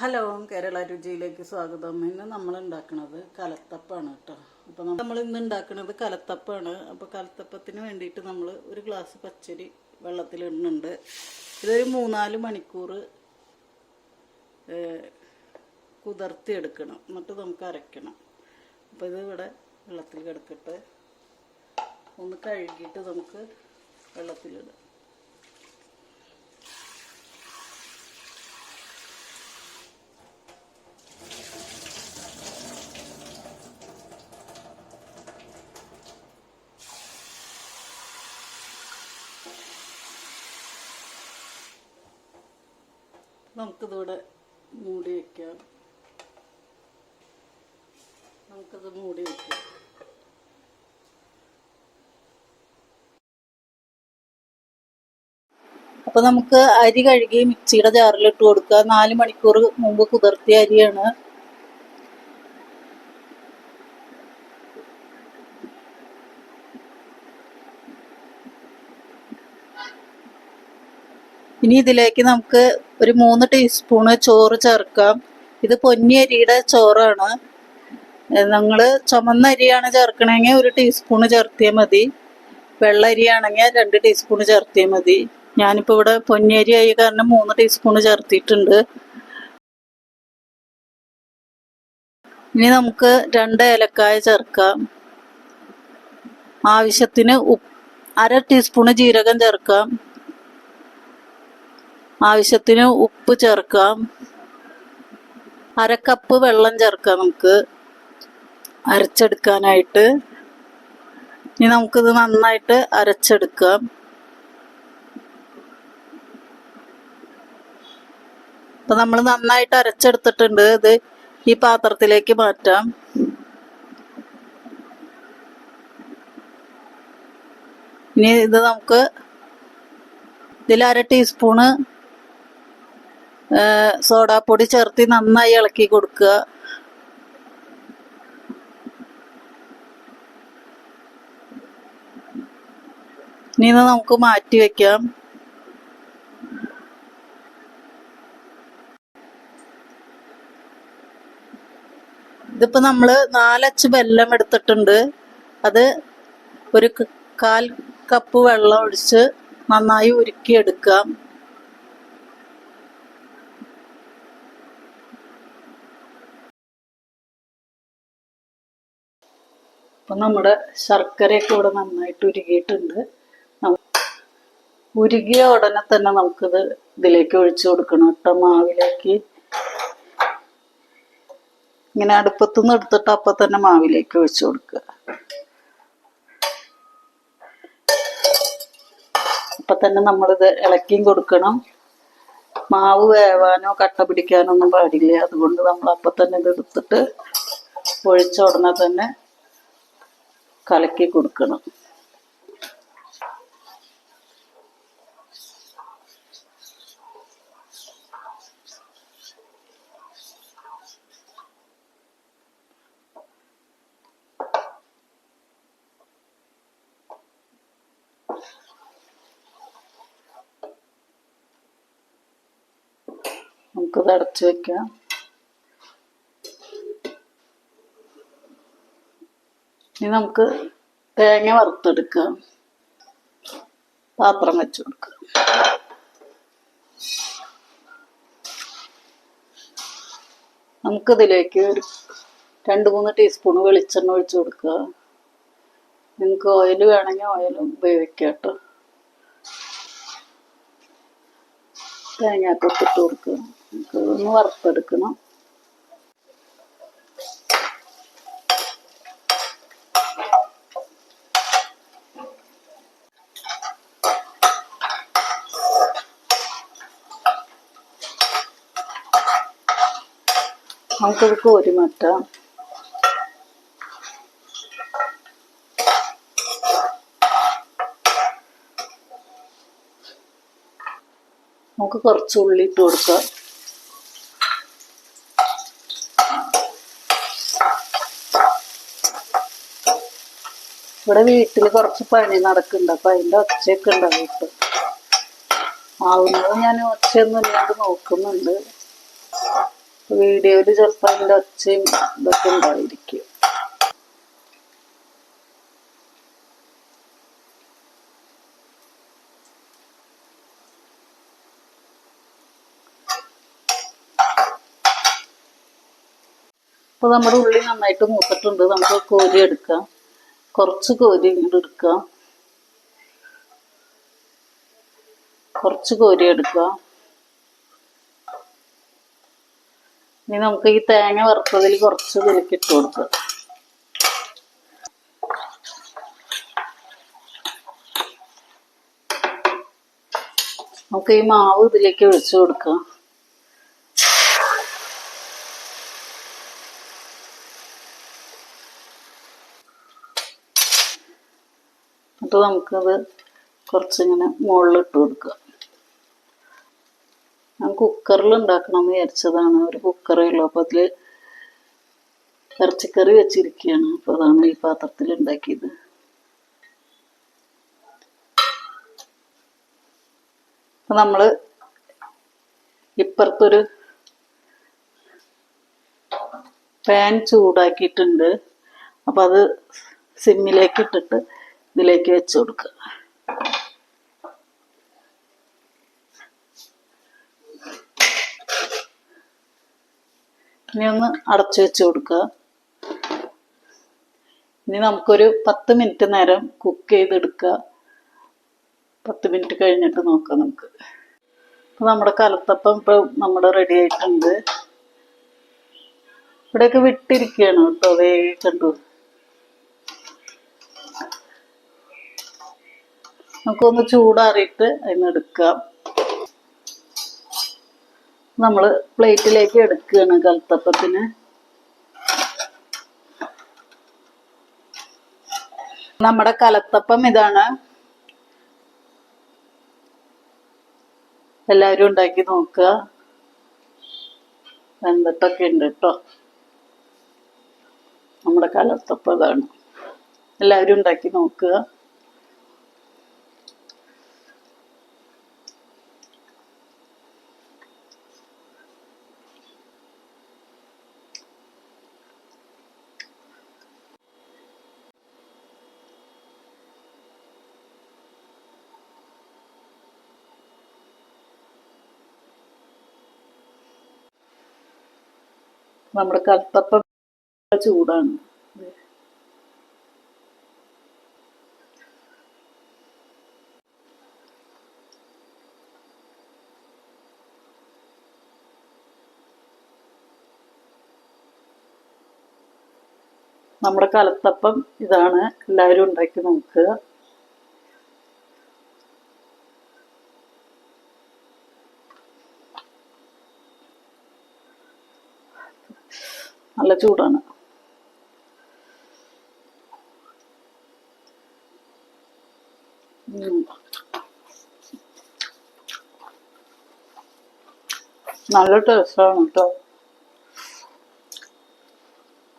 Hello Kerala രുചിയിലേക്ക് സ്വാഗതം. ഇന്ന് നമ്മൾ ഉണ്ടാക്കുന്നത് കലത്തപ്പാണ് കേട്ടോ. അപ്പോൾ നമ്മൾ ഇന്ന് ഉണ്ടാക്കുന്നത് കലത്തപ്പാണ്. അപ്പോൾ കലത്തപ്പത്തിന് വേണ്ടിയിട്ട് നമ്മൾ ഒരു ഗ്ലാസ് പച്ചരി വെള്ളത്തിലിടുന്നുണ്ട് ഇതൊരു മൂന്നാൽ മണിക്കൂർ കുതിർത്തി എടുക്കണം. എന്നിട്ട് നമുക്ക് അരയ്ക്കണം. അപ്പോൾ ഇത് ഇവിടെ വെള്ളത്തിൽ കിടക്കട്ടെ. ഒന്ന് കഴുകിയിട്ട് നമുക്ക് വെള്ളത്തിലിടാം നമുക്കിതിവിടെ മൂടി വയ്ക്കാം നമുക്കത് മൂടി വയ്ക്കാം അപ്പോൾ നമുക്ക് അരി കഴുകി മിക്സിയുടെ ജാറിലിട്ട് കൊടുക്കുക. നാല് മണിക്കൂർ മുമ്പ് കുതിർത്തിയ അരിയാണ്. ഇനി ഇതിലേക്ക് നമുക്ക് ഒരു മൂന്ന് ടീസ്പൂണ് ചോറ് ചേർക്കാം ഇത് പൊന്നിയരിയുടെ ചോറാണ്. നിങ്ങൾ ചുമന്ന അരിയാണ് ചേർക്കണമെങ്കിൽ ഒരു ടീസ്പൂണ് ചേർത്തിയാൽ മതി. വെള്ള അരിയാണെങ്കിൽ രണ്ട് ടീസ്പൂണ് ചേർത്തിയാൽ മതി. ഞാനിപ്പോൾ ഇവിടെ പൊന്നിയരി ആയി കാരണം മൂന്ന് ടീസ്പൂണ് ചേർത്തിയിട്ടുണ്ട് ഇനി നമുക്ക് രണ്ട് ഏലക്കായ ചേർക്കാം. ആവശ്യത്തിന് ഉപ്പ് അര ടീസ്പൂണ് ജീരകം ചേർക്കാം. ആവശ്യത്തിന് ഉപ്പ് ചേർക്കാം അരക്കപ്പ് കപ്പ് വെള്ളം ചേർക്കാം നമുക്ക്. അരച്ചെടുക്കാനായിട്ട്. ഇനി നമുക്കിത് നന്നായിട്ട് അരച്ചെടുക്കാം അപ്പൊ നമ്മൾ നന്നായിട്ട് അരച്ചെടുത്തിട്ടുണ്ട്. ഇത് ഈ പാത്രത്തിലേക്ക് മാറ്റാം. ഇനി ഇത് നമുക്ക് ഇതിൽ അര ടീസ്പൂണ് സോഡാപ്പൊടി ചേർത്ത് നന്നായി ഇളക്കി കൊടുക്കുക. ഇനി നമുക്ക് മാറ്റി വെക്കാം. ഇതിപ്പോ നമ്മൾ നാലച്ച് വെല്ലം എടുത്തിട്ടുണ്ട്. അത് ഒരു കാൽ കപ്പ് വെള്ളം ഒഴിച്ച് നന്നായി ഉരുക്കിയെടുക്കാം. അപ്പൊ നമ്മുടെ ശർക്കരയൊക്കെ ഇവിടെ നന്നായിട്ട് ഉരുകിയിട്ടുണ്ട്. ഉരുകിയ ഉടനെ തന്നെ നമുക്കിത് ഇതിലേക്ക് ഒഴിച്ചു കൊടുക്കണം കേട്ടോ മാവിലേക്ക്. ഇങ്ങനെ അടുപ്പത്തുനിന്ന് എടുത്തിട്ട് അപ്പൊ തന്നെ മാവിലേക്ക് ഒഴിച്ചു കൊടുക്കുക. അപ്പൊ തന്നെ നമ്മളിത് ഇളക്കിയും കൊടുക്കണം. മാവ് വേവാനോ കട്ട പിടിക്കാനോ ഒന്നും പാടില്ല. അതുകൊണ്ട് നമ്മൾ അപ്പൊ തന്നെ ഇത് എടുത്തിട്ട് ഒഴിച്ച ഉടനെ തന്നെ കലക്കി കൊടുക്കണം. നമുക്ക് അടച്ചു വെക്കാം. ഇനി നമുക്ക് തേങ്ങ വറുത്തെടുക്കുക പാത്രം വെച്ച് കൊടുക്കുക നമുക്കിതിലേക്ക് രണ്ട് മൂന്ന് ടീസ്പൂൺ വെളിച്ചെണ്ണ ഒഴിച്ചു കൊടുക്കുക. നിങ്ങൾക്ക് ഓയിൽ വേണമെങ്കിൽ ഓയിൽ ഉപയോഗിക്കുക കേട്ടോ തേങ്ങാക്കൊക്കെ ഇട്ട് കൊടുക്കുക. നമുക്ക് ഒന്ന് വറുത്തെടുക്കണം. നമുക്കിത് കോരി മാറ്റാം നമുക്ക് കുറച്ച് ഉള്ളി ഇട്ട് കൊടുക്കാം. ഇവിടെ വീട്ടിൽ കുറച്ച് പണി നടക്കുന്നുണ്ട്. അപ്പൊ അതിന്റെ ഒച്ചയൊക്കെ ഉണ്ടാവും ഇപ്പൊ. ആവുന്നത് ഞാൻ ഒച്ചയൊന്നും ഇല്ലാണ്ട് നോക്കുന്നുണ്ട്. വീഡിയോയിൽ ചെറുപ്പം അതിന്റെ ഒച്ചയും ഇതൊക്കെ ഉണ്ടായിരിക്കും. അപ്പോൾ നമ്മുടെ ഉള്ളി നന്നായിട്ട് മൂത്തിട്ടുണ്ട്. നമുക്ക് കോരി എടുക്കാം. കുറച്ച് കോരി ഇങ്ങോട്ട് എടുക്കാം. കുറച്ച് കോരി എടുക്കുക ഇനി നമുക്ക് ഈ തേങ്ങ വറുത്തതിൽ കുറച്ച് ഇതിലേക്ക് ഇട്ട് കൊടുക്കുക നമുക്ക് ഈ മാവ് ഇതിലേക്ക് ഒഴിച്ചു കൊടുക്കാം. എന്നിട്ട് നമുക്കത് കുറച്ചിങ്ങനെ മുകളിലിട്ട് കൊടുക്കുക ഞാൻ കുക്കറിൽ ഉണ്ടാക്കണം എന്ന് വിചാരിച്ചതാണ്. ഒരു കുക്കറേ ഉള്ളൂ. അപ്പോൾ അതിൽ ഇറച്ചിക്കറി വെച്ചിരിക്കുകയാണ് അപ്പോൾ അതാണ് ഈ പാത്രത്തിൽ ഉണ്ടാക്കിയത് അപ്പം നമ്മൾ ഇപ്പുറത്തൊരു പാൻ ചൂടാക്കിയിട്ടുണ്ട്. അപ്പോൾ അത് സിമ്മിലേക്ക് ഇട്ടിട്ട് ഇതിലേക്ക് വെച്ച് കൊടുക്കുക. ഇനി ഒന്ന് അടച്ചു വെച്ച് കൊടുക്കുക. ഇനി നമുക്കൊരു പത്ത് മിനിറ്റ് നേരം കുക്ക് ചെയ്തെടുക്കുക. പത്ത് മിനിറ്റ് കഴിഞ്ഞിട്ട് നോക്കാം നമുക്ക്. ഇപ്പം നമ്മുടെ കലത്തപ്പം ഇപ്പം നമ്മുടെ റെഡി ആയിട്ടുണ്ട്. ഇവിടെയൊക്കെ വിട്ടിരിക്കുകയാണ് കേട്ടോ വേഗണ്ടു നമുക്കൊന്ന് ചൂടാറിയിട്ട് അതിന് എടുക്കാം നമ്മൾ പ്ലേറ്റിലേക്ക് എടുക്കുകയാണ് കൽത്തപ്പത്തിന്. നമ്മുടെ കലത്തപ്പം ഇതാണ്. എല്ലാവരും ഉണ്ടാക്കി നോക്കുക. വെന്തിട്ടൊക്കെ ഉണ്ട് കേട്ടോ. നമ്മുടെ കലത്തപ്പം ഇതാണ്. എല്ലാവരും ഉണ്ടാക്കി നോക്കുക. നമ്മുടെ കൽത്തപ്പ ചൂടാണ്. നമ്മുടെ കലത്തപ്പം ഇതാണ് എല്ലാവരും ഉണ്ടാക്കി നോക്കുക. നല്ല ചൂടാണ്. നല്ല ടേസ്റ്റാണ് കേട്ടോ